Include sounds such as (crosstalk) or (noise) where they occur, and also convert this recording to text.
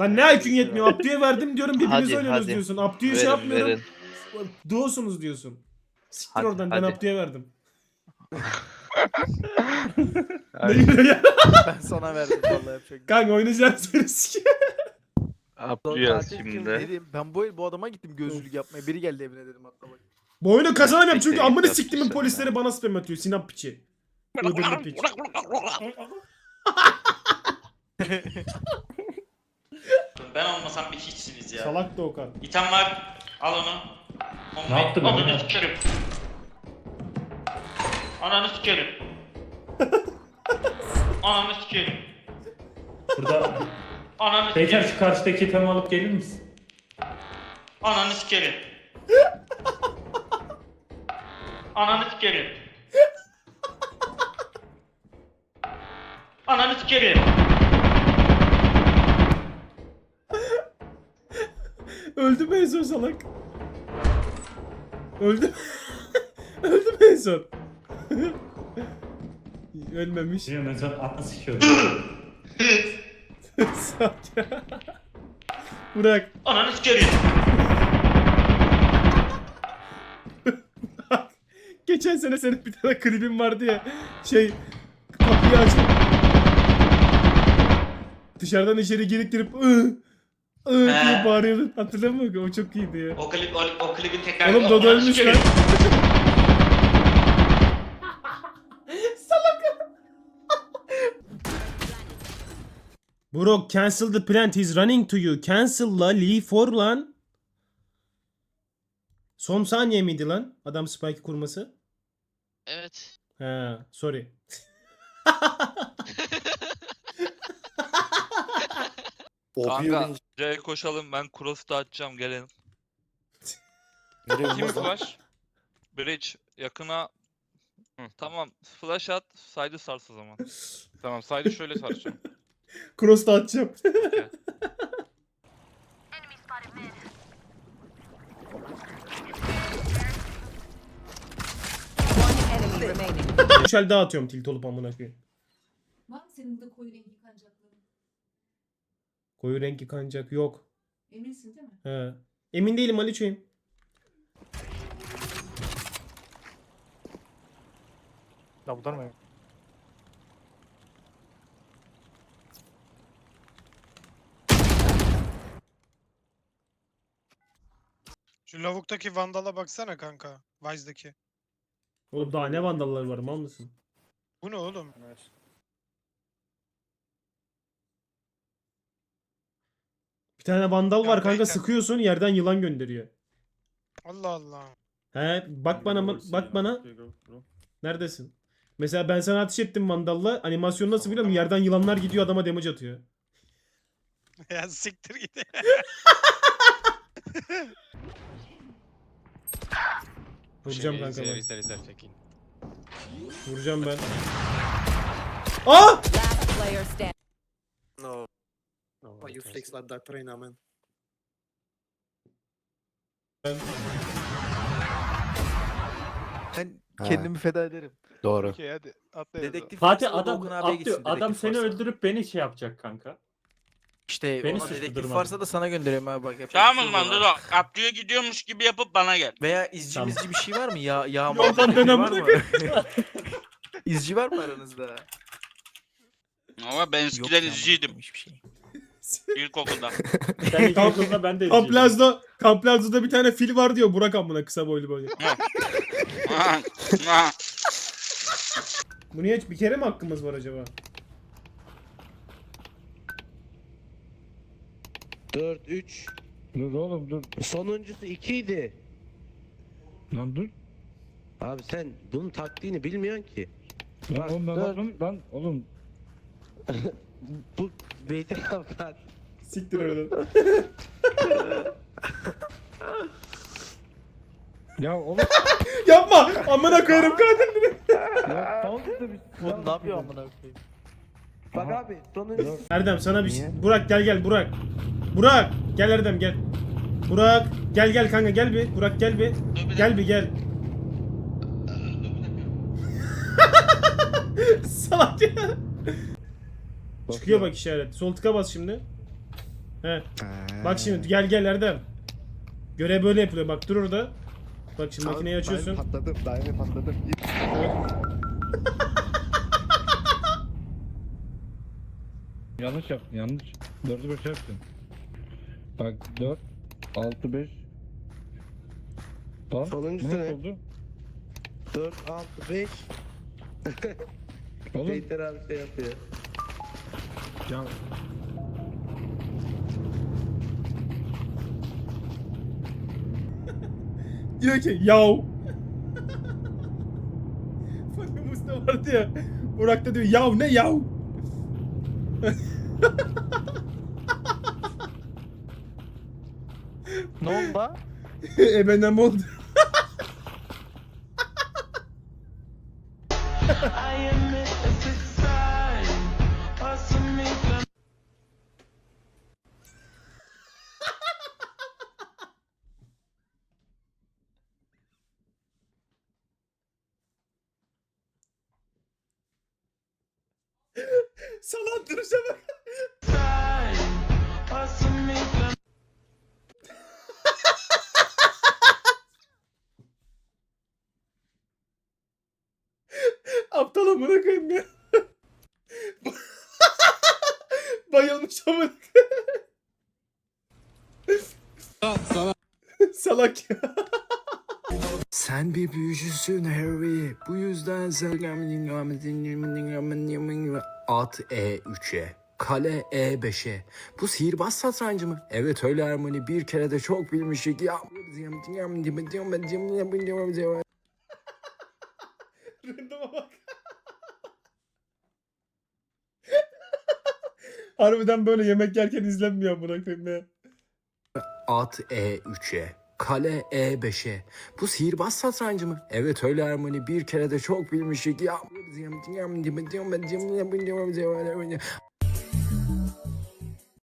Lan ne IQ'un yetmiyor? Abdü'ye verdim diyorum birbirinize Hadi, oynuyorsunuz hadi. diyorsun. Abdü'ye şey Verin, yapmıyorum. verin. Duosunuz diyorsun. Siktir Hadi, oradan ben hadi. Abdü'ye verdim. (laughs) ne Ay, ya? Ben sana verdim vallahi yapacak. Kanka oynayacağını söyle sikeyim. Yapacağız Tatil şimdi. kim dedim. Ben bu bu adama gittim gözlülük yapmaya. Biri geldi evine dedim hatta bak. Bu oyunu kazanamıyorum çünkü Siktir amını git siktimin yapmışsın polisleri bana spam atıyor. Sinan piçi. (laughs) Öbürlü piç. (laughs) Ben olmasam bir hiçsiniz ya. Salak da Okan. İtem var. Al onu. Onu Ne yaptın Ananı ya? sikerim. Ananı sikerim. (laughs) Ananı sikerim. Burada Ananı Beyler sikerim. şu karşıdaki itemi alıp gelir misin? Ananı sikerim. Ananı sikerim. (laughs) Ananı sikerim. Öldü son salak? Öldü? (laughs) Öldü son? (laughs) Ölmemiş. Bilmiyorum en son atlı sikiyordu. (laughs) Sakin. Bırak. Ananı sikerim. Geçen sene senin bir tane klibin vardı ya. Şey kapıyı aç. Dışarıdan içeri girip girip ıh ıh diye He. bağırıyordun. Hatırlamıyor musun? O çok iyiydi ya. O klip, o, o klibin tekrar... Oğlum Dodo ölmüş lan. (laughs) Bro cancel the plant he's running to you. Cancel la leave for lan. Son saniye miydi lan adam spike kurması? Evet. He sorry. Kanka C'ye koşalım ben cross'ta atacağım gelin. (laughs) Kim flash? Bridge yakına Hı, tamam flash at side'ı sars o zaman. tamam side'ı şöyle sarsacağım. (laughs) Cross da atacağım. (laughs) One enemy remaining. Üçel daha atıyorum tilt olup amına koyayım. Var mı senin de koyu yıkanacakların? Koyu renk yıkanacak yok. Eminsin değil mi? He. Emin değilim Aliço'yum. Double mı? Şu lavuktaki vandala baksana kanka. Vice'daki. Oğlum daha ne vandallar var mal mısın? Bu ne oğlum? Bir tane vandal Ya var kanka sıkıyorsun yerden yılan gönderiyor. Allah Allah. He bak bana bak bana. Neredesin? Mesela ben sana ateş ettim vandalla. Animasyon nasıl biliyor musun? Yerden yılanlar gidiyor adama damage atıyor. (laughs) ya siktir git. (laughs) Vuracağım Şey, kanka ben. izler izler çekin. Vuracağım ben. Aa! Last player standing. Oh, you flex like that trainer man. Ben kendimi feda ederim. Doğru. Okey hadi atla. Dedektif Fatih varsa adam Doğukan abiye atlıyor. gitsin, Adam dedektif seni varsa. öldürüp beni şey yapacak kanka. İşte Beni ona dedektif varsa da sana gönderiyorum abi bak. yapacak Tamam bir o şey zaman yok dur abi. o. Abdü'ye gidiyormuş gibi yapıp bana gel. Veya izci Tamam. mizci bir şey var mı? Ya yağmur. Yoldan biri var dönem mı? İzci var mı aranızda? Ama ben eskiden izciydim. Hiçbir şey. (laughs) İlkokulda. Sen (laughs) ilk okulda ben de izleyeceğim. Kamplaz'da Kamplaz'da bir tane fil var diyor Burak amına kısa boylu böyle. Bu niye bir kere mi hakkımız var acaba? 4 3 Dur oğlum dur. Sonuncusu 2 idi. Lan dur. Abi sen bunun taktiğini bilmiyorsun ki. Lan Bak, oğlum ben dört. oğlum lan oğlum. (laughs) Bu beyti kapat. (laughs) Siktir oradan. (laughs) Ya oğlum. (laughs) Yapma! Amına koyarım katilini. Bu ne yapıyor amına koyayım? Bak abi sonuncusu Erdem sana bir şey... Burak gel gel Burak. Burak gel Erdem gel. Burak gel gel kanka gel bir. Burak gel bir. Gel bir gel. Salak ya. Çıkıyor bak işaret. Sol tıka bas şimdi. He. Bak şimdi gel gel Erdem. Görev böyle yapılıyor. Bak dur orada. Bak şimdi makineyi açıyorsun. patladım. Daimi patladım. (laughs) yanlış yaptın yanlış. Dördü beş yaptın. Bak dört, altı, beş. Lan Sonuncusu ne? oldu? 4, 6, 5. Oğlum Beyter abi şey yapıyor. Ya (laughs) Diyor ki yav. (laughs) Fatih Mustafa vardı ya. Burak da diyor yav ne yav. Ne oldu la? (laughs) e benden mi Salan duruşa bak. Aptal amına koyayım ya. Bayılmış amına koyayım. Salak ya. Sen bir büyücüsün Harry. Bu yüzden sen at E3'e. Kale E5'e. Bu sihirbaz satrancı mı? Evet öyle Ermani bir kere de çok bilmiştik. Ya. (laughs) Randoma bak. (laughs) Harbiden böyle yemek yerken izlenmiyor amına koyayım ya. At E3'e. Kale E5'e. Bu sihirbaz satrancı mı? Evet öyle Ermani bir kere de çok bilmiştik. Ya.